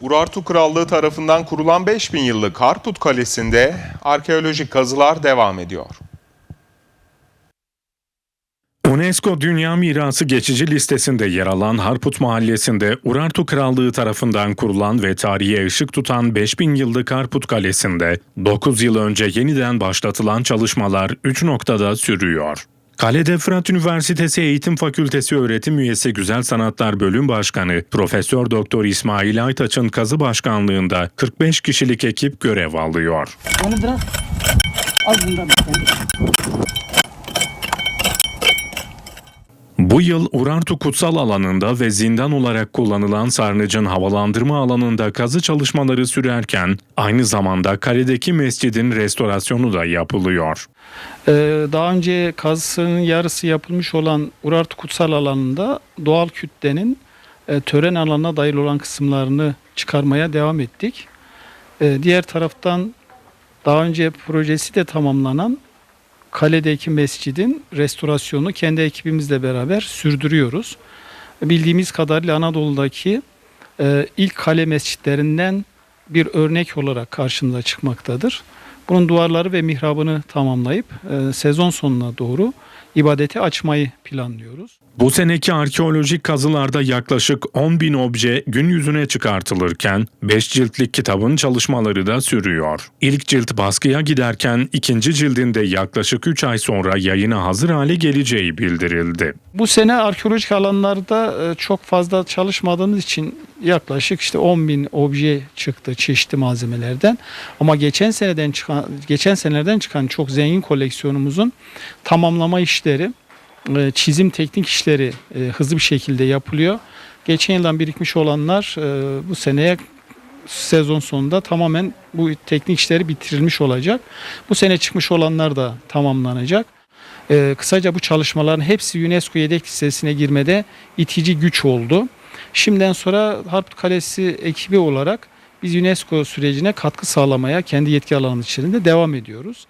Urartu Krallığı tarafından kurulan 5000 yıllık Harput Kalesi'nde arkeolojik kazılar devam ediyor. UNESCO Dünya Mirası geçici listesinde yer alan Harput Mahallesi'nde Urartu Krallığı tarafından kurulan ve tarihe ışık tutan 5000 yıllık Harput Kalesi'nde 9 yıl önce yeniden başlatılan çalışmalar 3 noktada sürüyor. Kalede Fırat Üniversitesi Eğitim Fakültesi öğretim üyesi Güzel Sanatlar Bölüm Başkanı Profesör Doktor İsmail Aytaç'ın kazı başkanlığında 45 kişilik ekip görev alıyor. Onu bırak. Al. Bu yıl Urartu Kutsal alanında ve zindan olarak kullanılan sarnıcın havalandırma alanında kazı çalışmaları sürerken aynı zamanda kaledeki mescidin restorasyonu da yapılıyor. Ee, daha önce kazısının yarısı yapılmış olan Urartu Kutsal alanında doğal kütlenin e, tören alanına dahil olan kısımlarını çıkarmaya devam ettik. Ee, diğer taraftan daha önce projesi de tamamlanan kaledeki mescidin restorasyonu kendi ekibimizle beraber sürdürüyoruz. Bildiğimiz kadarıyla Anadolu'daki e, ilk kale mescitlerinden bir örnek olarak karşımıza çıkmaktadır. Bunun duvarları ve mihrabını tamamlayıp e, sezon sonuna doğru ibadete açmayı planlıyoruz. Bu seneki arkeolojik kazılarda yaklaşık 10 bin obje gün yüzüne çıkartılırken 5 ciltlik kitabın çalışmaları da sürüyor. İlk cilt baskıya giderken ikinci cildinde yaklaşık 3 ay sonra yayına hazır hale geleceği bildirildi. Bu sene arkeolojik alanlarda e, çok fazla çalışmadığımız için yaklaşık işte 10 bin obje çıktı çeşitli malzemelerden. Ama geçen seneden çıkan geçen senelerden çıkan çok zengin koleksiyonumuzun tamamlama işleri, e, çizim teknik işleri e, hızlı bir şekilde yapılıyor. Geçen yıldan birikmiş olanlar e, bu seneye sezon sonunda tamamen bu teknik işleri bitirilmiş olacak. Bu sene çıkmış olanlar da tamamlanacak. Ee, kısaca bu çalışmaların hepsi UNESCO yedek listesine girmede itici güç oldu. Şimdiden sonra Harput Kalesi ekibi olarak biz UNESCO sürecine katkı sağlamaya kendi yetki alanımız içerisinde devam ediyoruz.